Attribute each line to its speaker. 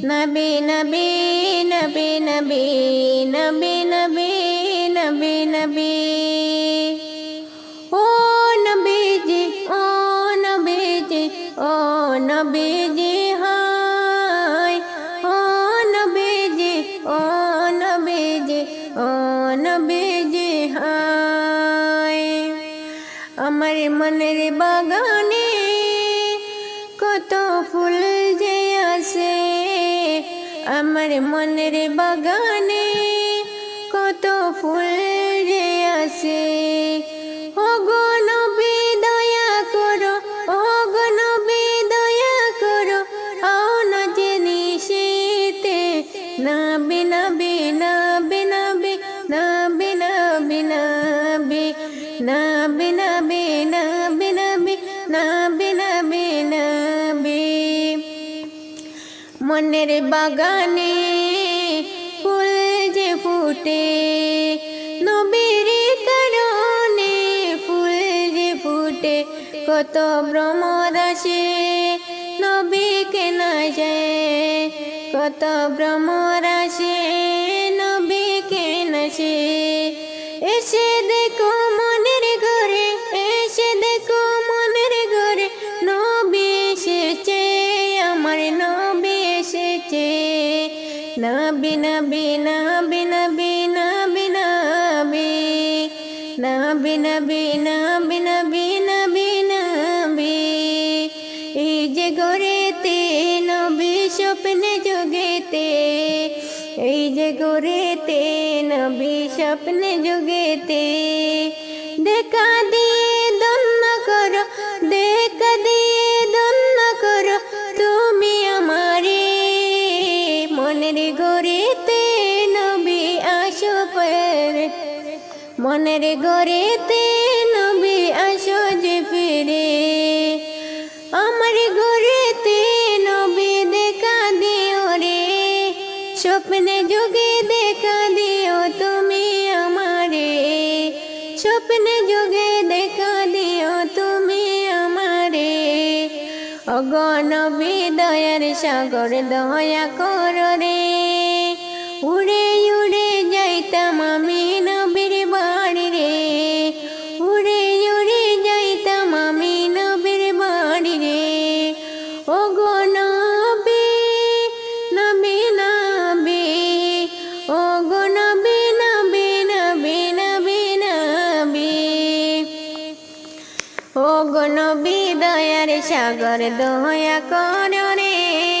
Speaker 1: নবী নবী নবী নবী নবী নবী নবী নবী। ও নবীজি ও নবীজি ও নবীজি হাই ও নবীজি ও নবীজি ও নবীজি হাই আমার মনের বাগানে কত ফুল যে আছে। আমার মনের বাগানে কত ফুল মনের বাগানে ফুল যে ফুটে, নবীর কারণে ফুল যে ফুটে, কত ভ্রমর আসে নবীকে না যায়, কত ভ্রমর আসে নবীকে না সে। এসে দেখো নবী নবী নবী নবী নবী নবী নবী নবী নবী নবী নবী নবী এই যে গড়েতে নবী স্বপ্নে যোগেতে, এই যে গড়েতে নবী স্বপ্নে যোগেতে, দেখা দিয়ে গড়েতে নবী আসো পর মনের গড়েতে নবী আসো যে ফিরে। আমার ঘরেতে নবী দেখা দিও রে। স্বপ্নে যুগে দেখা দিও তুমি আমারে। স্বপ্নে যুগে দেখা দিও তুমি আমারে। অগণবী দয়ার সাগর দয়া কর রে। নবী দয়ার সাগর দয়া করো রে।